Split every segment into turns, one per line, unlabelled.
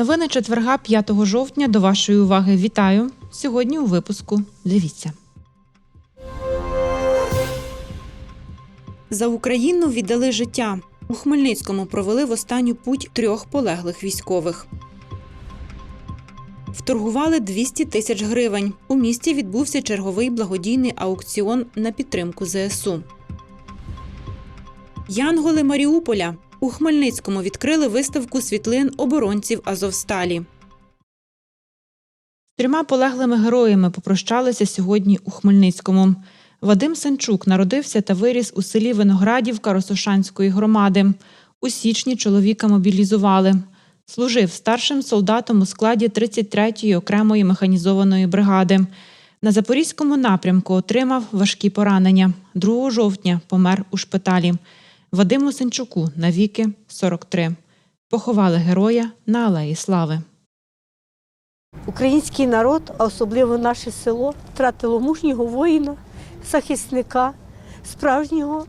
Новини четверга 5 жовтня до вашої уваги вітаю. Сьогодні у випуску. Дивіться. За Україну віддали життя. У Хмельницькому провели в останню путь трьох полеглих військових. Вторгували 200 тисяч гривень. У місті відбувся черговий благодійний аукціон на підтримку ЗСУ. Янголи Маріуполя у Хмельницькому відкрили виставку світлин оборонців Азовсталі. Трьома полеглими героями попрощалися сьогодні у Хмельницькому. Вадим Санчук народився та виріс у селі Виноградівка Росошанської громади. У січні чоловіка мобілізували. Служив старшим солдатом у складі 33-ї окремої механізованої бригади. На Запорізькому напрямку отримав важкі поранення. 2 жовтня помер у шпиталі. Вадиму Сенчуку навіки 43. Поховали героя на Алеї Слави.
Український народ, а особливо наше село, втратило мужнього воїна, захисника, справжнього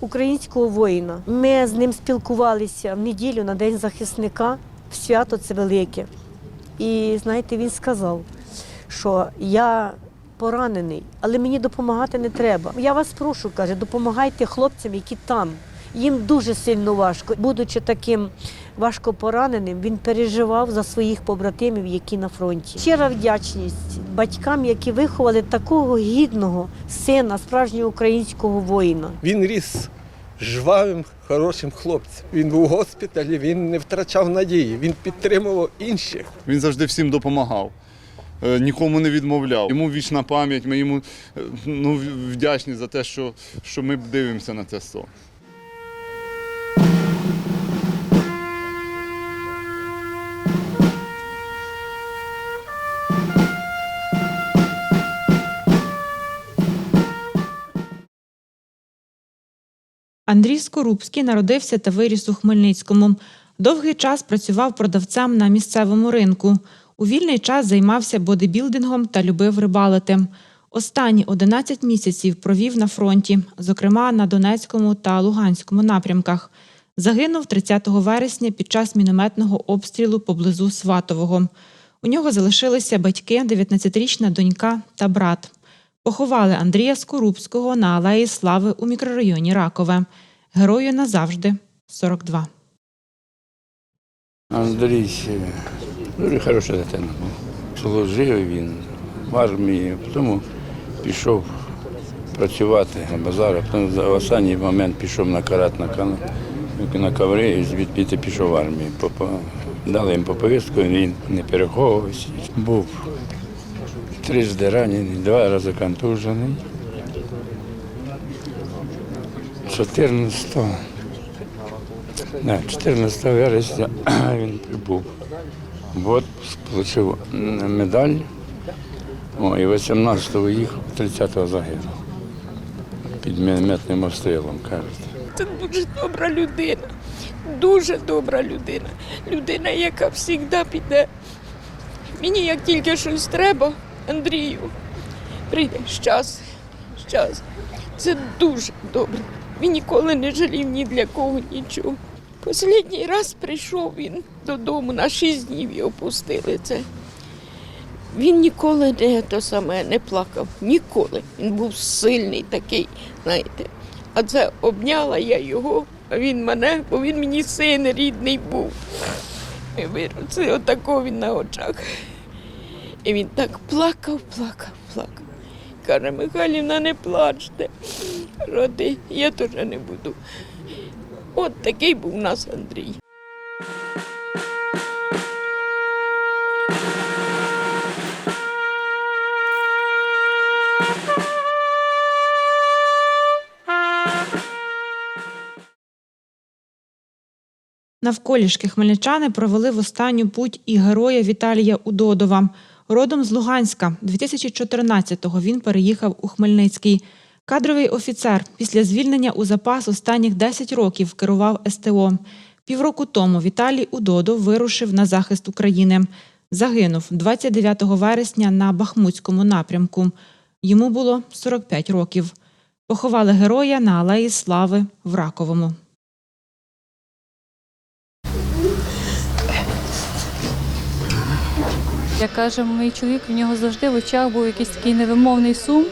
українського воїна. Ми з ним спілкувалися в неділю на День захисника, в свято це велике. І знаєте, він сказав, що я поранений, але мені допомагати не треба. Я вас прошу, каже, допомагайте хлопцям, які там. Їм дуже сильно важко. Будучи таким важко пораненим, він переживав за своїх побратимів, які на фронті. Щира вдячність батькам, які виховали такого гідного сина, справжнього українського воїна.
Він ріс жвавим, хорошим хлопцем. Він був у госпіталі, він не втрачав надії, він підтримував інших.
Він завжди всім допомагав, е, нікому не відмовляв. Йому вічна пам'ять, ми йому е, ну, вдячні за те, що, що ми дивимося на це сон.
Андрій Скорубський народився та виріс у Хмельницькому. Довгий час працював продавцем на місцевому ринку. У вільний час займався бодибілдингом та любив рибалити. Останні 11 місяців провів на фронті, зокрема на Донецькому та Луганському напрямках. Загинув 30 вересня під час мінометного обстрілу поблизу Сватового. У нього залишилися батьки, 19-річна донька та брат. Поховали Андрія Скорубського на Алеї Слави у мікрорайоні Ракове. Герою назавжди 42.
Андрій дуже хороша дитина. Служив він в армії, потім пішов працювати на базар, а потім в останній момент пішов на карат на кан на коври і звідти пішов в армію. Дали їм по повістку, він не переховувався. Був трижди ранений, два рази контужений. 14 Да, 14 вересня він прибув. В отпуск, отримав медаль. О, і 18-го їхав, 30-го загинув. Під мінометним обстрілом, кажуть.
Це дуже добра людина, дуже добра людина. Людина, яка завжди піде. Мені як тільки щось треба, Андрію, прийде щас, щас. Це дуже добре. Він ніколи не жалів ні для кого нічого. Останній раз прийшов він додому на шість днів і опустили це. Він ніколи не то саме не плакав. Ніколи. Він був сильний такий, знаєте. А це обняла я його, а він мене, бо він мені син рідний був. Це отако він на очах. І він так плакав, плакав, плакав. Каже, Михайлівна, не плачте. Роди, я теж не буду. От такий був у нас Андрій.
Навколішки хмельничани провели в останню путь і героя Віталія Удодова. Родом з Луганська. 2014-го він переїхав у Хмельницький. Кадровий офіцер після звільнення у запас останніх 10 років керував СТО. Півроку тому Віталій Удодов вирушив на захист України. Загинув 29 вересня на Бахмутському напрямку. Йому було 45 років. Поховали героя на Алеї Слави в Раковому.
Як каже мій чоловік, в нього завжди в очах був якийсь такий невимовний сум,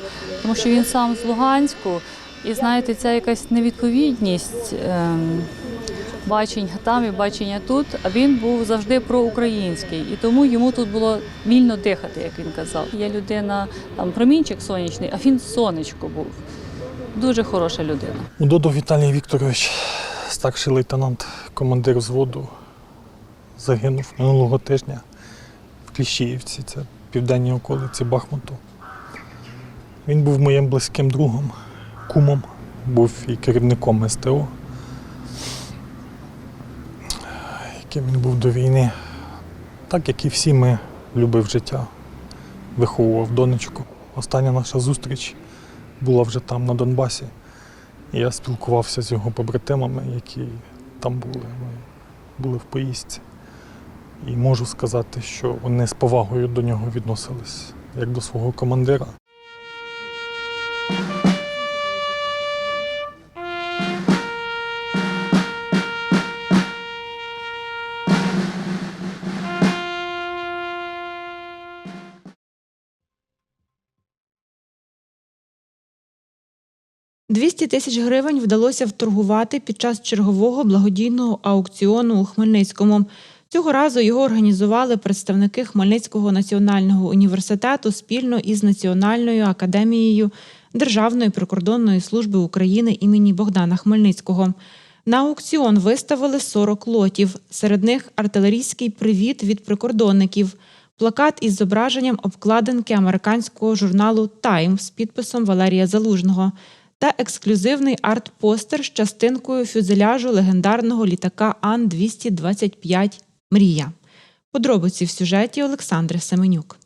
тому що він сам з Луганську. І знаєте, ця якась невідповідність ем, бачень там і бачення тут. А він був завжди проукраїнський. І тому йому тут було вільно дихати, як він казав. Я людина, там промінчик сонячний, а він сонечко був. Дуже хороша людина.
Удодов Віталій Вікторович, старший лейтенант, командир взводу, загинув минулого тижня Кліщіївці, це південні околиці Бахмуту. Він був моїм близьким другом, кумом, був і керівником СТО, яким він був до війни. Так як і всі ми любив життя, виховував донечку. Остання наша зустріч була вже там, на Донбасі. Я спілкувався з його побратимами, які там були. Ми були в поїздці. І можу сказати, що вони з повагою до нього відносились, як до свого командира.
– 200 тисяч гривень вдалося вторгувати під час чергового благодійного аукціону у Хмельницькому. Цього разу його організували представники Хмельницького національного університету спільно із Національною академією Державної прикордонної служби України імені Богдана Хмельницького. На аукціон виставили 40 лотів. Серед них артилерійський привіт від прикордонників, плакат із зображенням обкладинки американського журналу Тайм з підписом Валерія Залужного та ексклюзивний арт-постер з частинкою фюзеляжу легендарного літака Ан-225 Мрія. Подробиці в сюжеті Олександри Семенюк.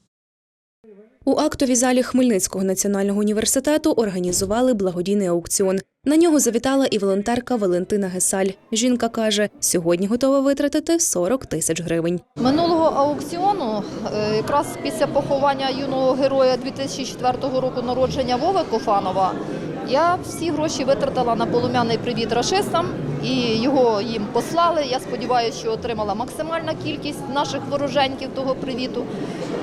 У актовій залі Хмельницького національного університету організували благодійний аукціон. На нього завітала і волонтерка Валентина Гесаль. Жінка каже, сьогодні готова витратити 40 тисяч гривень.
Минулого аукціону, е, якраз після поховання юного героя 2004 року народження Вови Кофанова, я всі гроші витратила на полум'яний привіт рашистам і його їм послали. Я сподіваюся, що отримала максимальна кількість наших вороженьків того привіту.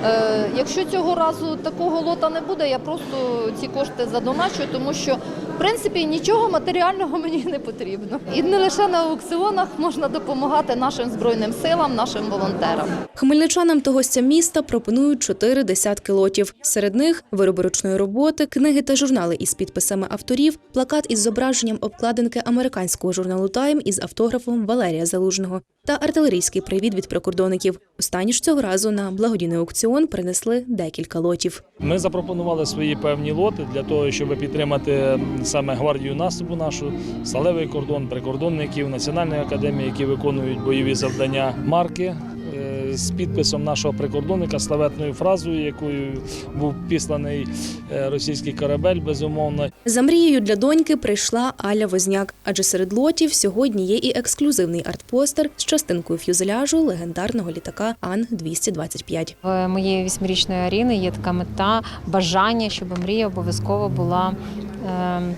Е, Якщо цього разу такого лота не буде, я просто ці кошти задоначу, тому що в принципі нічого матеріального мені не потрібно. І не лише на аукціонах можна допомагати нашим збройним силам, нашим волонтерам.
Хмельничанам та гостям міста пропонують чотири десятки лотів. Серед них вироби ручної роботи, книги та журнали із підписами авторів, плакат із зображенням обкладинки американського журналу Тайм із автографом Валерія Залужного та артилерійський привіт від прикордонників. Останні ж цього разу на благодійний аукціон принесли декілька лотів.
Ми запропонували свої певні лоти для того, щоб підтримати саме гвардію наступу нашу, сталевий кордон, прикордонників, Національної академії, які виконують бойові завдання марки. Е, З підписом нашого прикордонника славетною фразою, якою був післаний е, російський корабель, безумовно.
За мрією для доньки прийшла Аля Возняк, адже серед лотів сьогодні є і ексклюзивний артпостер з частинкою фюзеляжу легендарного літака Ан-225.
В моєї вісьмирічної Аріни є така мета, бажання, щоб мрія обов'язково була. ем,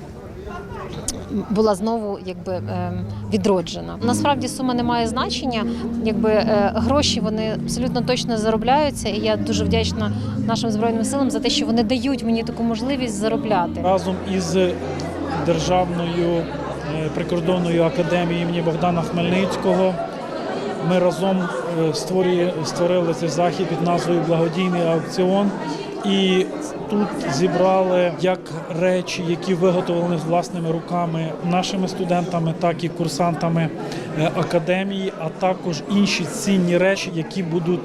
була знову якби ем, відроджена. Насправді сума не має значення. Якби е, гроші вони абсолютно точно заробляються, і я дуже вдячна нашим збройним силам за те, що вони дають мені таку можливість заробляти.
Разом із Державною е, прикордонною академією імені Богдана Хмельницького ми разом е, створили цей захід під назвою Благодійний аукціон. І тут зібрали як речі, які виготовлені власними руками нашими студентами, так і курсантами е, академії, а також інші цінні речі, які будуть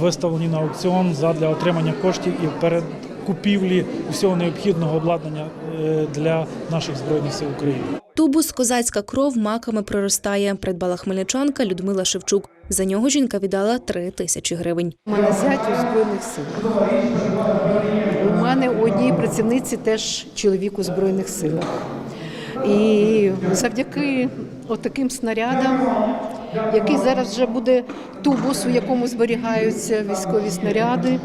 виставлені на аукціон задля отримання коштів і перед купівлі всього необхідного обладнання е, для наших збройних сил України.
Тубус Козацька кров маками проростає. Придбала хмельничанка Людмила Шевчук. За нього жінка віддала три тисячі гривень.
У мене зять у Збройних силах. У мене у одній працівниці теж чоловік у Збройних силах. І завдяки отаким снарядам який зараз вже буде тубус, у якому зберігаються військові снаряди,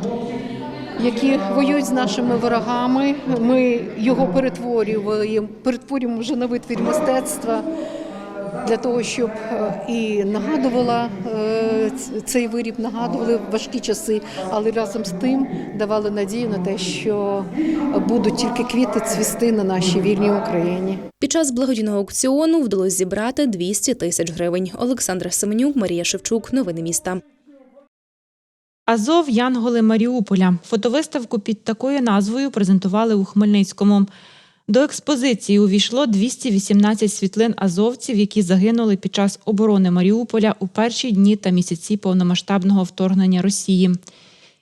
які воюють з нашими ворогами. Ми його перетворюємо, перетворюємо вже на витвір мистецтва для того, щоб е, і нагадувала е, цей виріб, нагадували важкі часи, але разом з тим давали надію на те, що будуть тільки квіти цвісти на нашій вільній Україні.
Під час благодійного аукціону вдалося зібрати 200 тисяч гривень. Олександра Семенюк, Марія Шевчук. Новини міста.
Азов Янголи Маріуполя. Фотовиставку під такою назвою презентували у Хмельницькому. До експозиції увійшло 218 світлин азовців, які загинули під час оборони Маріуполя у перші дні та місяці повномасштабного вторгнення Росії.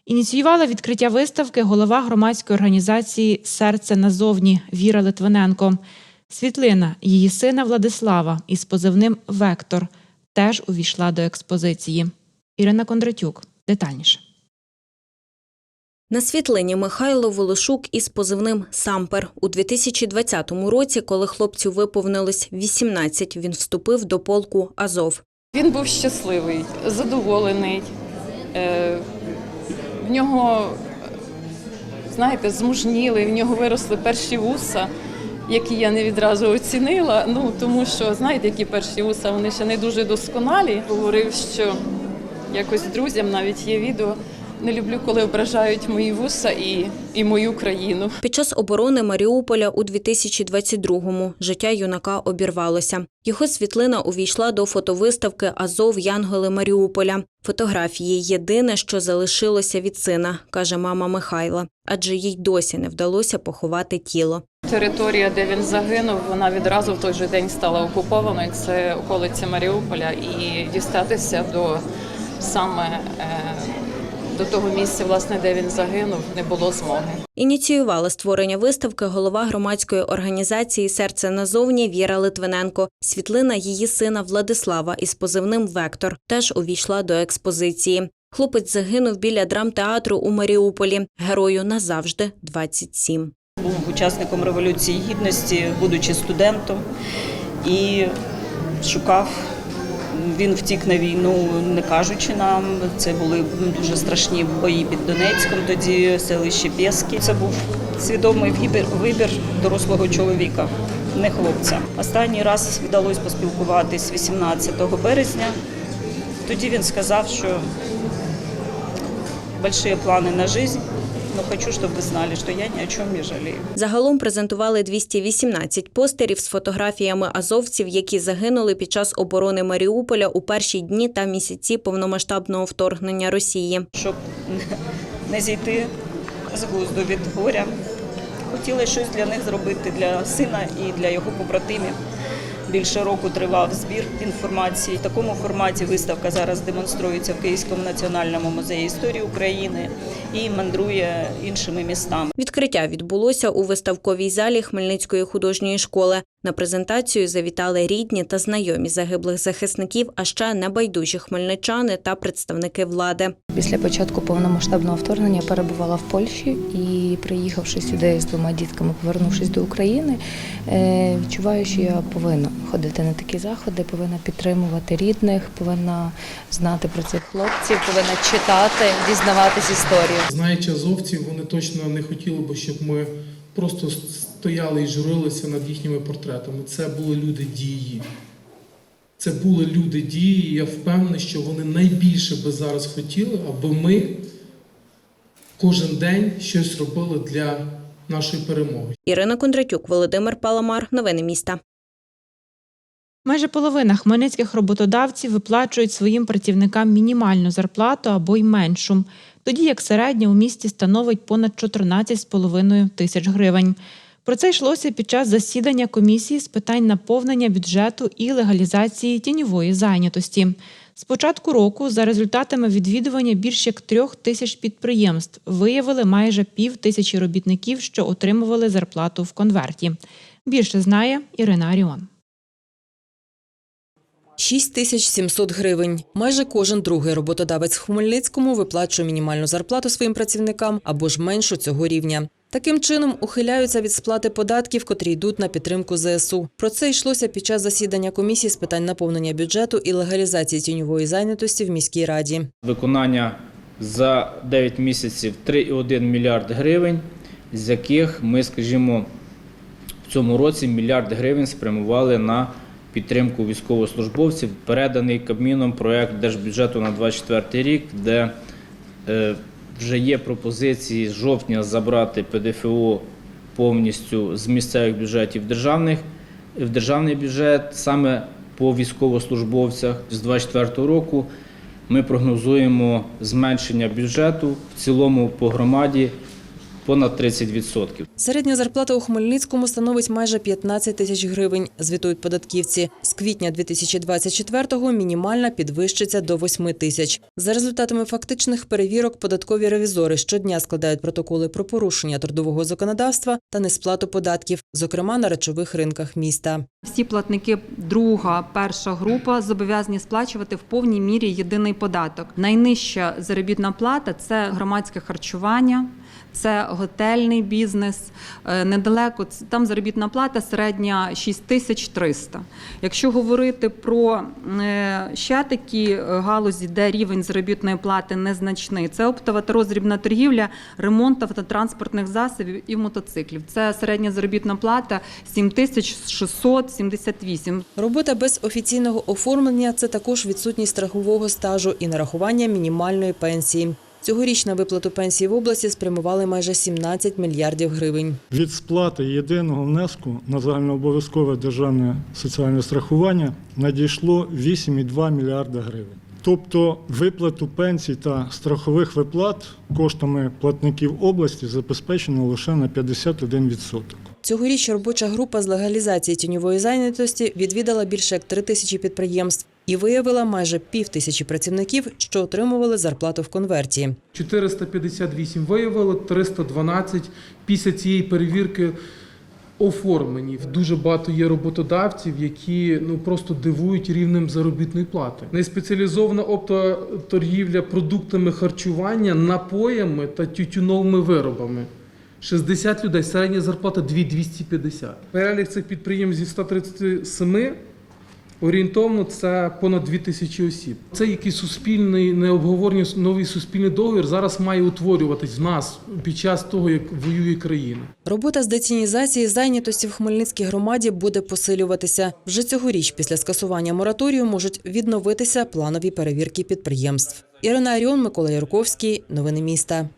Ініціювала відкриття виставки голова громадської організації Серце назовні Віра Литвиненко. Світлина її сина Владислава із позивним Вектор теж увійшла до експозиції. Ірина Кондратюк детальніше.
На світлині Михайло Волошук із позивним Сампер. У 2020 році, коли хлопцю виповнилось 18, він вступив до полку Азов.
Він був щасливий, задоволений. Е, В нього, знаєте, змужніли, в нього виросли перші вуса, які я не відразу оцінила. Ну тому що знаєте, які перші вуса, вони ще не дуже досконалі. Говорив, що якось друзям навіть є відео. Не люблю, коли ображають мої вуса і, і мою країну.
Під час оборони Маріуполя у 2022-му життя юнака обірвалося. Його світлина увійшла до фотовиставки Азов Янголи Маріуполя. Фотографії єдине, що залишилося від сина, каже мама Михайла, адже їй досі не вдалося поховати тіло.
Територія, де він загинув, вона відразу в той же день стала окупованою. Це околиці Маріуполя, і дістатися до саме е, до того місця, власне, де він загинув, не було змоги.
Ініціювала створення виставки голова громадської організації Серце назовні Віра Литвиненко. Світлина її сина Владислава із позивним Вектор теж увійшла до експозиції. Хлопець загинув біля драмтеатру у Маріуполі. Герою назавжди 27.
був учасником Революції Гідності, будучи студентом, і шукав. Він втік на війну, не кажучи нам. Це були дуже страшні бої під Донецьком, тоді селище Пєски. Це був свідомий вибір, дорослого чоловіка, не хлопця. Останній раз вдалося поспілкуватись 18 березня. Тоді він сказав, що большие плани на життя, но хочу, щоб ви знали, що я ні о чому не жалію.
Загалом презентували 218 постерів з фотографіями азовців, які загинули під час оборони Маріуполя у перші дні та місяці повномасштабного вторгнення Росії.
щоб не зійти з глузду від горя. Хотіли щось для них зробити для сина і для його побратимів. Більше року тривав збір інформації. В такому форматі виставка зараз демонструється в Київському національному музеї історії України і мандрує іншими містами.
Відкриття відбулося у виставковій залі Хмельницької художньої школи. На презентацію завітали рідні та знайомі загиблих захисників, а ще небайдужі хмельничани та представники влади.
Після початку повномасштабного вторгнення перебувала в Польщі і, приїхавши сюди з двома дітками, повернувшись до України, е, відчуваю, що я повинна ходити на такі заходи, повинна підтримувати рідних, повинна знати про цих хлопців, повинна читати, дізнаватись історію.
Знаючи азовців, вони точно не хотіли б, щоб ми просто стояли і журилися над їхніми портретами. Це були люди дії. Це були люди дії. і Я впевнений, що вони найбільше би зараз хотіли, аби ми кожен день щось робили для нашої перемоги.
Ірина Кондратюк, Володимир Паламар. Новини міста.
Майже половина хмельницьких роботодавців виплачують своїм працівникам мінімальну зарплату або й меншу, тоді як середня у місті становить понад 14,5 тисяч гривень. Про це йшлося під час засідання комісії з питань наповнення бюджету і легалізації тіньової зайнятості. З початку року, за результатами відвідування більш як трьох тисяч підприємств, виявили майже пів тисячі робітників, що отримували зарплату в конверті. Більше знає Ірина Аріон.
6700 гривень. Майже кожен другий роботодавець в Хмельницькому виплачує мінімальну зарплату своїм працівникам або ж меншу цього рівня. Таким чином ухиляються від сплати податків, котрі йдуть на підтримку ЗСУ. Про це йшлося під час засідання комісії з питань наповнення бюджету і легалізації тіньової зайнятості в міській раді.
Виконання за 9 місяців 3,1 мільярд гривень, з яких ми, скажімо, в цьому році мільярд гривень спрямували на підтримку військовослужбовців. Переданий Кабміном проект держбюджету на 2024 рік, де е, вже є пропозиції з жовтня забрати ПДФО повністю з місцевих бюджетів державних в державний бюджет саме по військовослужбовцях з 2024 року. Ми прогнозуємо зменшення бюджету в цілому по громаді понад 30%.
Середня зарплата у Хмельницькому становить майже 15 тисяч гривень, звітують податківці. З квітня 2024-го мінімальна підвищиться до 8 тисяч. За результатами фактичних перевірок податкові ревізори щодня складають протоколи про порушення трудового законодавства та несплату податків, зокрема на речових ринках міста.
Всі платники друга, перша група зобов'язані сплачувати в повній мірі єдиний податок. Найнижча заробітна плата це громадське харчування. Це готельний бізнес. Е, Недалеко там заробітна плата середня 6300. Якщо говорити про е, ще такі е, галузі, де рівень заробітної плати незначний, це оптова та роздрібна торгівля, ремонт автотранспортних засобів і мотоциклів. Це середня заробітна плата 7678.
Робота без офіційного оформлення це також відсутність страхового стажу і нарахування мінімальної пенсії. Цьогоріч на виплату пенсії в області спрямували майже 17 мільярдів гривень.
Від сплати єдиного внеску на загальнообов'язкове державне соціальне страхування надійшло 8,2 мільярда гривень. Тобто виплату пенсій та страхових виплат коштами платників області забезпечено лише на 51%.
Цьогоріч робоча група з легалізації тіньової зайнятості відвідала більше як три тисячі підприємств і виявила майже пів тисячі працівників, що отримували зарплату в конверті.
458 виявили, 312 після цієї перевірки оформлені. Дуже багато є роботодавців, які ну просто дивують рівнем заробітної плати. Неспеціалізована оптоторгівля продуктами харчування, напоями та тютюновими виробами. 60 людей, середня зарплата 2250. Перелік цих підприємств зі 137 Орієнтовно це понад 2 тисячі осіб. Це якийсь суспільний необговорені новий суспільний договір зараз має утворюватись в нас під час того, як воює країна.
Робота з децінізації зайнятості в Хмельницькій громаді буде посилюватися. Вже цьогоріч після скасування мораторію можуть відновитися планові перевірки підприємств. Ірина Аріон, Микола Ярковський. Новини міста.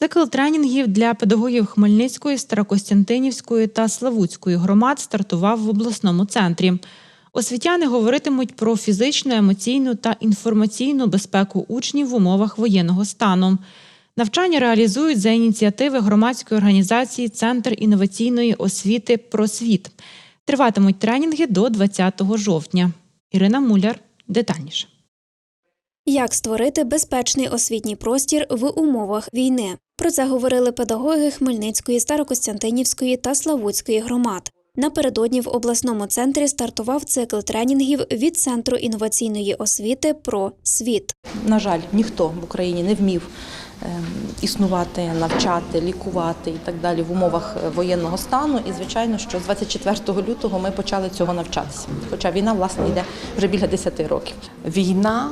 Цикл тренінгів для педагогів Хмельницької, Старокостянтинівської та Славутської громад стартував в обласному центрі. Освітяни говоритимуть про фізичну, емоційну та інформаційну безпеку учнів в умовах воєнного стану. Навчання реалізують за ініціативи громадської організації Центр інноваційної освіти «Просвіт». Триватимуть тренінги до 20 жовтня. Ірина Муляр детальніше.
Як створити безпечний освітній простір в умовах війни? Про це говорили педагоги Хмельницької, Старокостянтинівської та Славутської громад. Напередодні в обласному центрі стартував цикл тренінгів від Центру інноваційної освіти про світ.
На жаль, ніхто в Україні не вмів ем, існувати, навчати, лікувати і так далі в умовах е, воєнного стану. І звичайно, що з 24 лютого ми почали цього навчатися. Хоча війна, власне, йде вже біля 10 років.
Війна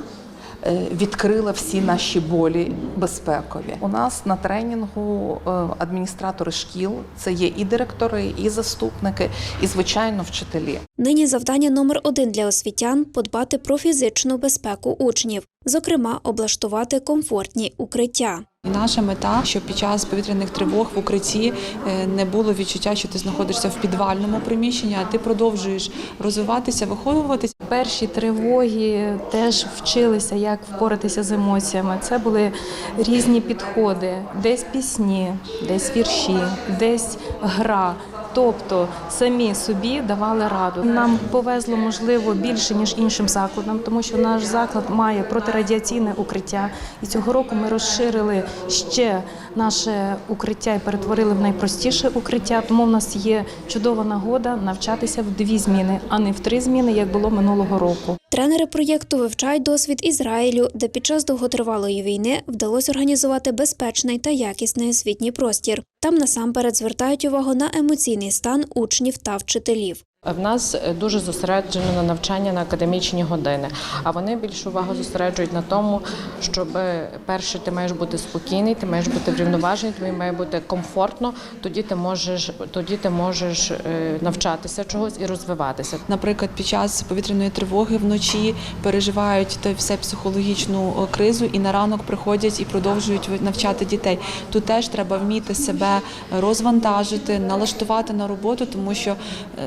відкрила всі наші болі безпекові. У нас на тренінгу е, адміністратори шкіл це є і директори, і заступники, і звичайно вчителі.
Нині завдання номер один для освітян подбати про фізичну безпеку учнів, зокрема, облаштувати комфортні укриття.
Наша мета, щоб під час повітряних тривог в укритті е, не було відчуття, що ти знаходишся в підвальному приміщенні, а ти продовжуєш розвиватися, виховуватись.
Перші тривоги теж вчилися, як впоратися з емоціями. Це були різні підходи: десь пісні, десь вірші, десь гра. Тобто самі собі давали раду. Нам повезло можливо більше ніж іншим закладам, тому що наш заклад має протирадіаційне укриття. І цього року ми розширили ще наше укриття і перетворили в найпростіше укриття. Тому в нас є чудова нагода навчатися в дві зміни, а не в три зміни, як було минулого року.
Тренери проєкту вивчають досвід Ізраїлю, де під час довготривалої війни вдалося організувати безпечний та якісний освітній простір. Там насамперед звертають увагу на емоційний стан учнів та вчителів.
В нас е, дуже зосереджено на навчання на академічні години, а вони більшу увагу зосереджують на тому, щоб е, перше ти маєш бути спокійний, ти маєш бути врівноважений, тобі має бути комфортно. Тоді ти можеш, тоді ти можеш е, навчатися чогось і розвиватися.
Наприклад, під час повітряної тривоги вночі переживають та все психологічну кризу і на ранок приходять і продовжують навчати дітей. Тут теж треба вміти себе розвантажити, налаштувати на роботу, тому що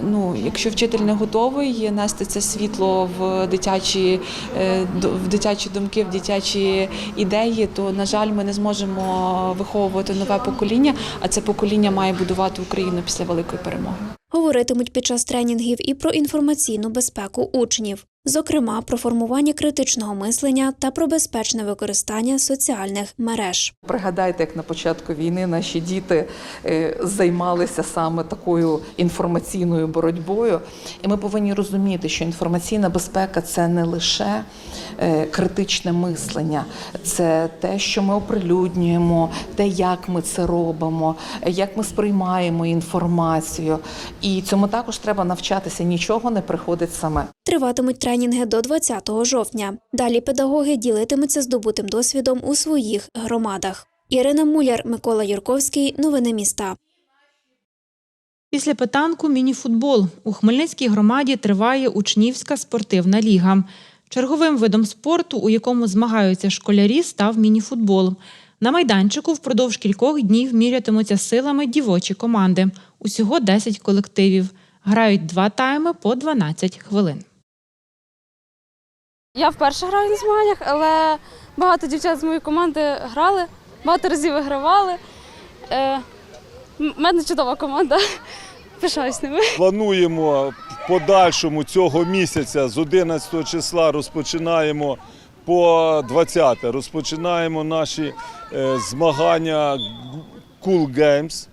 ну, якщо вчитель не готовий нести це світло в дитячі, е, в дитячі думки, в дитячі ідеї, то на жаль, ми не зможемо виховувати нове покоління, а це покоління має будувати Україну після великої перемоги.
Говоритимуть під час тренінгів і про інформаційну безпеку учнів, зокрема про формування критичного мислення та про безпечне використання соціальних мереж.
Пригадайте, як на початку війни наші діти е, займалися саме такою інформаційною боротьбою. І ми повинні розуміти, що інформаційна безпека це не лише е, критичне мислення, це те, що ми оприлюднюємо, те, як ми це робимо, як ми сприймаємо інформацію. І цьому також треба навчатися. Нічого не приходить саме.
Триватимуть тренінги до 20 жовтня. Далі педагоги ділитимуться здобутим досвідом у своїх громадах. Ірина Муляр, Микола Юрковський. Новини міста.
Після питанку мініфутбол. У Хмельницькій громаді триває учнівська спортивна ліга. Черговим видом спорту, у якому змагаються школярі, став мініфутбол. На майданчику впродовж кількох днів мірятимуться силами дівочі команди. Усього 10 колективів. Грають два тайми по 12 хвилин.
Я вперше граю на змаганнях, але багато дівчат з моєї команди грали, багато разів вигравали. Е, м- мене чудова команда. Пишаюсь ними.
Плануємо в подальшому цього місяця з 11 числа розпочинаємо по 20 розпочинаємо наші е, змагання Cool Games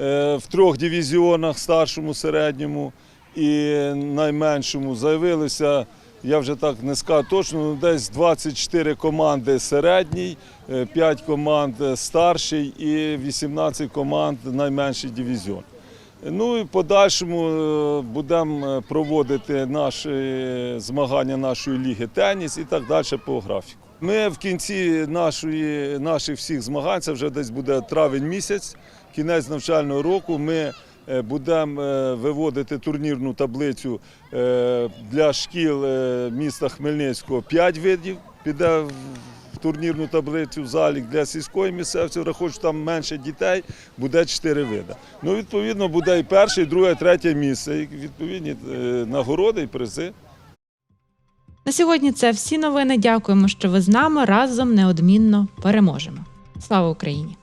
е, в трьох дивізіонах старшому, середньому і найменшому. Заявилися, я вже так не скажу точно, ну, десь 24 команди середній, 5 команд старший і 18 команд найменший дивізіон. Ну і подальшому е, будемо проводити наші змагання нашої ліги теніс і так далі по графіку. Ми в кінці нашої, наших всіх змагань, це вже десь буде травень місяць, кінець навчального року. Ми е, будемо е, виводити турнірну таблицю е, для шкіл е, міста Хмельницького 5 видів. Піде в турнірну таблицю в залік для сільської місцевості, враховуючи, там менше дітей, буде 4 види. Ну, відповідно, буде і перше, і друге, і третє місце, і відповідні нагороди і призи.
На сьогодні це всі новини. Дякуємо, що ви з нами разом неодмінно переможемо. Слава Україні!